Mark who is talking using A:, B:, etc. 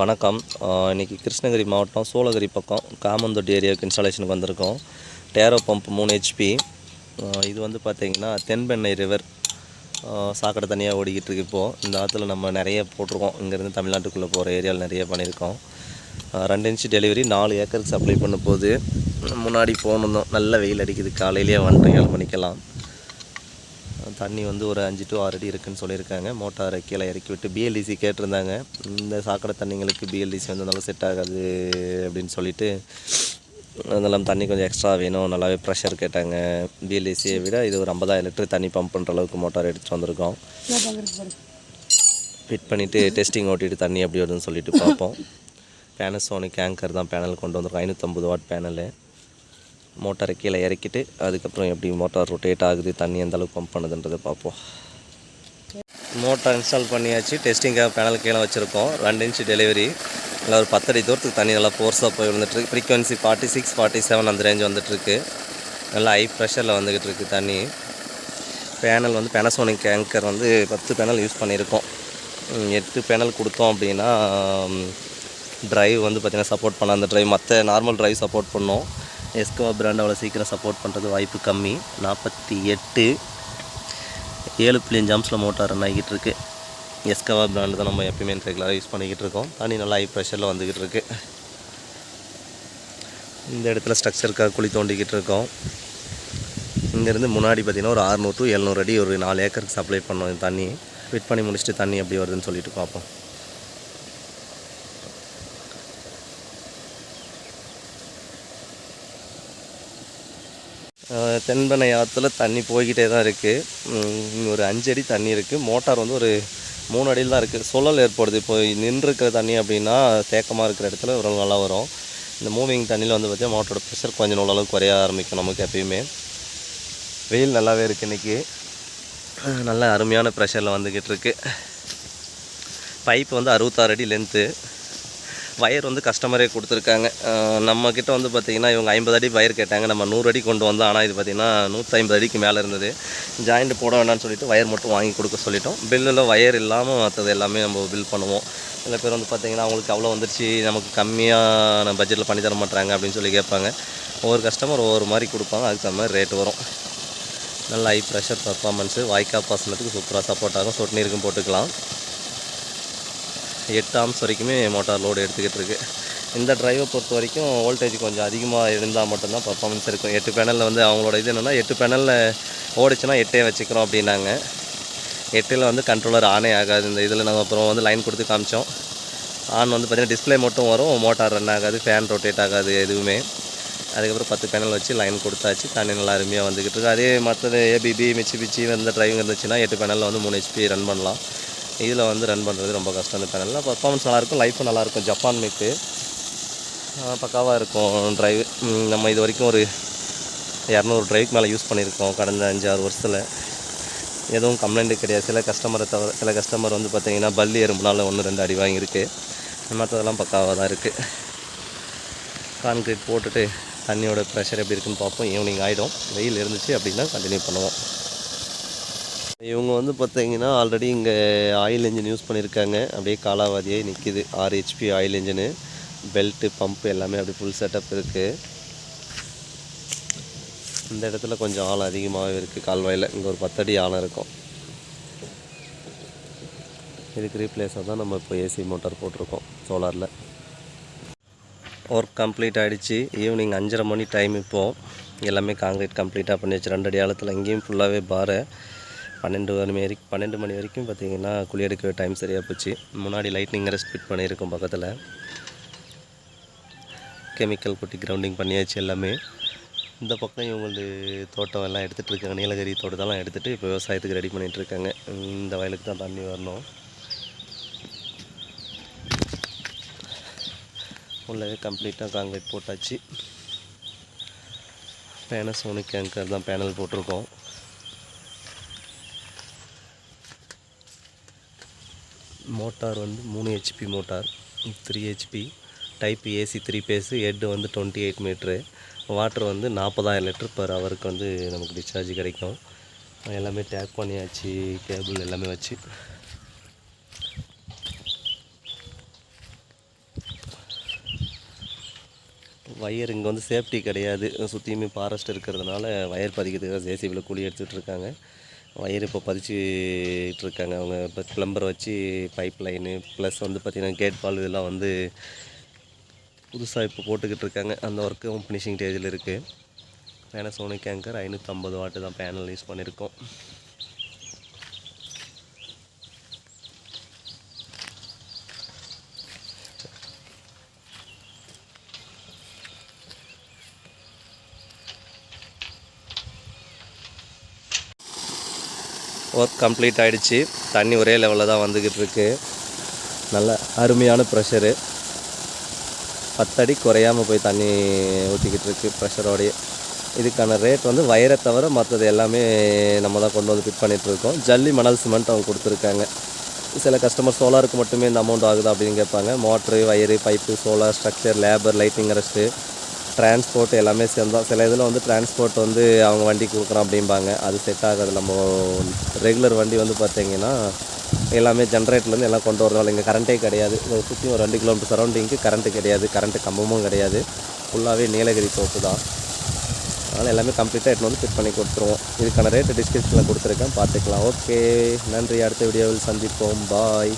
A: வணக்கம். இன்றைக்கி கிருஷ்ணகிரி மாவட்டம் சூளகிரி பக்கம் காமந்தொட்டி ஏரியாவுக்கு இன்ஸ்டாலேஷனுக்கு வந்திருக்கோம். டேரோ பம்ப் மூணு ஹெச்பி இது வந்து பார்த்திங்கன்னா தென்பெண்ணை ரிவர். சாக்கடை தனியாக ஓடிக்கிட்டு இருக்கு இப்போது இந்த ஆற்றுல நம்ம நிறைய போட்டிருக்கோம். இங்கேருந்து தமிழ்நாட்டுக்குள்ளே போகிற ஏரியாவில் நிறைய பண்ணியிருக்கோம். ரெண்டு இன்ச்சு டெலிவரி நாலு ஏக்கருக்கு சப்ளை பண்ண போது முன்னாடி போகணும் நல்ல வெயில் அடிக்குது. காலையிலேயே வந்துட்டு ஏழு மணிக்கெல்லாம். தண்ணி வந்து ஒரு அஞ்சு டு ஆறு அடி இருக்குன்னு சொல்லியிருக்காங்க. மோட்டாரை கீழே இறக்கி விட்டு பிஎல்டிசி கேட்டிருந்தாங்க. இந்த சாக்கடை தண்ணிங்களுக்கு பிஎல்டிசி வந்து நல்லா செட் ஆகாது அப்படின்னு சொல்லிட்டு அதெல்லாம் தண்ணி கொஞ்சம் எக்ஸ்ட்ரா வேணும். நல்லாவே ப்ரெஷர் கேட்டாங்க. பிஎல்டிசியை விட இது ஒரு ஐம்பதாயிரம் லிட்டர் தண்ணி பம்ப் பண்ணுற அளவுக்கு மோட்டார் எடுத்துகிட்டு வந்திருக்கோம். ஃபிட் பண்ணிவிட்டு டெஸ்டிங் ஓட்டிட்டு தண்ணி எப்படி வருதுன்னு சொல்லிட்டு பார்ப்போம். பேனசோனிக் ஆங்கர் தான் பேனல் கொண்டு வந்திருக்கோம். ஐநூற்றம்பது வாட் பேனலு மோட்டாரை கீழே இறக்கிட்டு அதுக்கப்புறம் எப்படி மோட்டார் ரொட்டேட் ஆகுது தண்ணி எந்த அளவுக்கு பம்ப் பண்ணுதுன்றதை பார்ப்போம். மோட்டார் இன்ஸ்டால் பண்ணியாச்சு. டெஸ்டிங்காக பேனல் கீழே வச்சுருக்கோம். ரெண்டு இன்ச்சு டெலிவரி இல்லை ஒரு பத்தடி தூரத்துக்கு தண்ணி நல்லா ஃபோர்ஸாக போய் விழுந்துட்டுருக்கு frequency forty six forty seven அந்த ரேஞ்ச் வந்துட்டுருக்கு நல்லா ஹை ப்ரெஷரில் வந்துக்கிட்டு இருக்குது தண்ணி. பேனல் வந்து பேனசோனிக் ஆங்கர் வந்து பத்து பேனல் யூஸ் பண்ணியிருக்கோம். எட்டு பேனல் கொடுத்தோம் அப்படின்னா ட்ரைவ் வந்து பார்த்திங்கன்னா சப்போர்ட் பண்ண அந்த ட்ரைவ் மற்ற நார்மல் ட்ரைவ் சப்போர்ட் பண்ணோம். எஸ்கோவா பிராண்ட் அவ்வளோ சீக்கிரம் சப்போர்ட் பண்ணுறது வாய்ப்பு கம்மி. நாற்பத்தி எட்டு ஏழு புள்ளி ஜாம்ஸில் மோட்டார் ரன் ஆகிட்டு இருக்கு எஸ்கவா பிராண்டு தான் நம்ம எப்பயுமே ரெகுலராக யூஸ் பண்ணிக்கிட்டு இருக்கோம். தண்ணி நல்லா ஹை ப்ரெஷரில் வந்துக்கிட்டு இருக்கு. இந்த இடத்துல ஸ்ட்ரக்சருக்காக குழி தோண்டிக்கிட்டு இருக்கோம். இங்கேருந்து முன்னாடி பார்த்திங்கன்னா ஒரு அறுநூறு டு எழுநூறு அடி ஒரு நாலு ஏக்கருக்கு சப்ளை பண்ணோம் தண்ணி. ஃபிட் பண்ணி முடிச்சுட்டு தண்ணி எப்படி வருதுன்னு சொல்லிட்டு பார்ப்போம். தென்பனை ஆற்றுல தண்ணி போய்கிட்டே தான் இருக்குது ஒரு அஞ்சு அடி தண்ணி இருக்குது மோட்டார் வந்து ஒரு மூணு அடியில் தான் இருக்குது சுழல் ஏற்படுது. இப்போ நின்றுருக்கிற தண்ணி அப்படின்னா தேக்கமாக இருக்கிற இடத்துல ஒரு நல்லா வரும். இந்த மூவிங் தண்ணியில் வந்து பார்த்தீங்கன்னா மோட்டரோட ப்ரெஷர் கொஞ்சம் ஓரளவுக்கு குறைய ஆரம்பிக்கும் நமக்கு எப்பயுமே. வெயில் நல்லாவே இருக்குது இன்றைக்கி நல்ல அருமையான ப்ரெஷரில் வந்துக்கிட்டு இருக்குது பைப் வந்து அறுபத்தாறு அடி லென்த்து வயர் வந்து கஸ்டமரே கொடுத்துருக்காங்க. நம்மக்கிட்ட வந்து பார்த்திங்கன்னா இவங்க ஐம்பது அடி வயர் கேட்டாங்க. நம்ம நூறு அடி கொண்டு வந்தோம். ஆனால் இது பார்த்திங்கன்னா நூற்றி ஐம்பது அடிக்கு மேலே இருந்தது. ஜாயிண்ட் போட வேண்டாம்னு சொல்லிட்டு வயர் மட்டும் வாங்கி கொடுக்க சொல்லிட்டோம். பில்லில் வயர் இல்லாமல் மற்றது எல்லாமே நம்ம பில் பண்ணுவோம். சில பேர் வந்து பார்த்திங்கன்னா அவங்களுக்கு அவ்வளோ வந்துருச்சு. நமக்கு கம்மியான பட்ஜெட்டில் பண்ணி தர மாட்டாங்க அப்படின்னு சொல்லி கேட்பாங்க. ஒவ்வொரு கஸ்டமர் ஒவ்வொரு மாதிரி கொடுப்பாங்க. அதுக்கு தகுந்த மாதிரி ரேட் வரும். நல்ல ஹை ப்ரெஷர் பர்ஃபார்மன்ஸு வாய்க்கா பாசனத்துக்கு சூப்பராக சப்போர்ட் ஆகும். சொட்டு நீருக்கும் போட்டுக்கலாம். எட்டு ஆம்ஸ் வரைக்குமே மோட்டார் லோடு எடுத்துக்கிட்டு இருக்குது இந்த டிரைவை பொறுத்த வரைக்கும் வோல்டேஜ் கொஞ்சம் அதிகமாக இருந்தால் மட்டும்தான் பர்ஃபார்மன்ஸ் இருக்கும். எட்டு பேனலில் வந்து அவங்களோட இது என்னென்னா எட்டு பேனலில் ஓடிச்சுன்னா எட்டே வச்சுக்கிறோம் அப்படின்னாங்க. எட்டில் வந்து கண்ட்ரோலர் ஆனே ஆகாது. இந்த இதில் நாங்கள் அப்புறம் வந்து லைன் கொடுத்து காமிச்சோம். ஆன் வந்து பார்த்திங்கன்னா டிஸ்ப்ளே மட்டும் வரும் மோட்டார் ரன் ஆகாது ஃபேன் ரொட்டேட் ஆகாது எதுவுமே. அதுக்கப்புறம் பத்து பேனல் வச்சு லைன் கொடுத்தாச்சு. தண்ணி நல்லா அருமையாக வந்துக்கிட்டு இருக்கு. அதே மற்றது ஏபிபி மிச்சி பிச்சி இந்த டிரைவிங் இருந்துச்சுன்னா எட்டு பேனலில் வந்து மூணு ஹெச்பி ரன் பண்ணலாம். இதில் வந்து ரன் பண்ணுறது ரொம்ப கஷ்டம் இந்த பேனலில் பர்ஃபார்மன்ஸ் நல்லாயிருக்கும் லைஃப்பும் நல்லாயிருக்கும். ஜப்பான் மேக்கு பக்காவாக இருக்கும். ட்ரைவ் நம்ம இது வரைக்கும் ஒரு இரநூறு ட்ரைவுக்கு மேலே யூஸ் பண்ணியிருக்கோம் கடந்த அஞ்சாறு வருஷத்தில். எதுவும் கம்ப்ளைண்ட்டு கிடையாது. சில கஸ்டமரை தவிர சில கஸ்டமர் வந்து பார்த்திங்கன்னா பல்லி எறும்புனால ஒன்று ரெண்டு அடி வாங்கியிருக்கு. மற்றதெல்லாம் பக்காவாக தான் இருக்குது கான்க்ரீட் போட்டுட்டு தண்ணியோட ப்ரெஷர் எப்படி இருக்குன்னு பார்ப்போம். ஈவினிங் ஆகிடும் வெயில் இருந்துச்சு அப்படின்னா கண்டினியூ பண்ணுவோம். இவங்க வந்து பார்த்தீங்கன்னா ஆல்ரெடி இங்கே ஆயில் இன்ஜின் யூஸ் பண்ணியிருக்காங்க அப்படியே காலாவதியே நிற்கிது ஆறு HP oil engine belt pump எல்லாமே அப்படி ஃபுல் செட்டப் இருக்குது இந்த இடத்துல கொஞ்சம் ஆழம் அதிகமாகவே இருக்குது கால்வாயில் இங்கே ஒரு பத்தடி ஆழம் இருக்கும். இதுக்கு ரீப்ளேஸாக தான் நம்ம இப்போ ஏசி மோட்டார் போட்டிருக்கோம் சோலாரில் ஒர்க் கம்ப்ளீட் ஆகிடுச்சு ஈவினிங் அஞ்சரை மணி டைம் இப்போது எல்லாமே காங்கிரீட் கம்ப்ளீட்டாக பண்ணியாச்சு ரெண்டு அடி ஆழத்தில் இங்கேயும் ஃபுல்லாகவே பாரு பன்னெண்டு மணி வரைக்கும் பன்னெண்டு மணி வரைக்கும் பார்த்தீங்கன்னா குழி எடுக்கவே டைம் சரியாக போச்சு. முன்னாடி லைட்னிங் ரெஸ்ட் பண்ணியிருக்கோம் பக்கத்தில். கெமிக்கல் கொட்டி கிரவுண்டிங் பண்ணியாச்சு எல்லாமே. இந்த பக்கம் இவங்களது தோட்டம் எல்லாம் எடுத்துகிட்டு இருக்காங்க. நீலகிரி தோட்டத்தெல்லாம் எடுத்துகிட்டு இப்போ விவசாயத்துக்கு ரெடி பண்ணிகிட்டு இருக்காங்க. இந்த வயலுக்கு தான் தண்ணி வரணும். உள்ளவே கம்ப்ளீட்டாக காங்கிரீட் போட்டாச்சு. பேனசோனிக் ஆங்கர் தான் பேனல் போட்டிருக்கோம். மோட்டார் வந்து மூணு HP motor three HP type AC three phase head வந்து டுவெண்ட்டி எயிட் மீட்ரு வாட்டர் வந்து நாற்பதாயிரம் லிட்டர் பர் ஹவருக்கு வந்து நமக்கு டிஸ்சார்ஜ் கிடைக்கும். எல்லாமே டேக் பண்ணியாச்சு கேபிள் எல்லாமே வச்சு. ஒயர் இங்கே வந்து சேஃப்டி கிடையாது. சுற்றியுமே ஃபாரஸ்ட் இருக்கிறதுனால ஒயர் பதிக்கிறதுக்காக ஜேசிபியில் கூலி எடுத்துகிட்டு இருக்காங்க. ஒயர் இப்போ பதிச்சிட்டு இருக்காங்க அவங்க இப்போ ப்ளம்பர் வச்சு பைப் லைனு ப்ளஸ் வந்து பார்த்திங்கன்னா கேட் பால் இதெல்லாம் வந்து புதுசாக இப்போ போட்டுக்கிட்டு இருக்காங்க அந்த ஒர்க்கும் ஃபினிஷிங் ஸ்டேஜில் இருக்குது பேனசோனிக் கேங்கர் ஐநூற்றம்பது வாட்டு தான் பேனல் யூஸ் பண்ணியிருக்கோம். ஒர்க் கம்ப்ளீட் ஆகிடுச்சு தண்ணி ஒரே லெவலில் தான் வந்துக்கிட்டு இருக்கு. நல்ல அருமையான ப்ரெஷரு பத்தடி குறையாமல் போய் தண்ணி ஊற்றிக்கிட்டு இருக்கு ப்ரெஷரோடையே இதுக்கான ரேட் வந்து வயரை தவிர மற்றது எல்லாமே நம்ம தான் கொண்டு வந்து ஃபிட் பண்ணிகிட்ருக்கோம் இருக்கோம். ஜல்லி மணல் சிமெண்ட் அவங்க கொடுத்துருக்காங்க. சில கஸ்டமர் சோலாருக்கு மட்டுமே இந்த அமௌண்ட் ஆகுதா அப்படின்னு கேட்பாங்க. Motor wire pipe solar structure labour lighting arrest transport எல்லாமே சேர்ந்தோம் சில இதில் வந்து டிரான்ஸ்போர்ட் வந்து அவங்க வண்டி கொடுக்குறோம் அப்படிம்பாங்க. அது செட் ஆகாது. நம்ம ரெகுலர் வண்டி வந்து பார்த்தீங்கன்னா எல்லாமே ஜென்ரேட்டர்லேருந்து எல்லாம் கொண்டு வரதுனால இங்கே கரண்ட்டே கிடையாது. இதை சுற்றி ஒரு ரெண்டு கிலோமீட்டர் சரௌண்டிங்க்கு கரண்ட்டு கிடையாது. கரண்ட்டு கம்பமும் கிடையாது. ஃபுல்லாகவே நீலகிரி தோப்பு தான். அதனால் எல்லாமே கம்ப்ளீட்டாக எடுத்து வந்து ஃபிட் பண்ணி கொடுத்துருவோம். இதுக்கான ரேட்டு டிஸ்கிரிப்ஷனில் கொடுத்துருக்கேன். பார்த்துக்கலாம். ஓகே நன்றி. அடுத்த வீடியோவில் சந்திப்போம். பாய்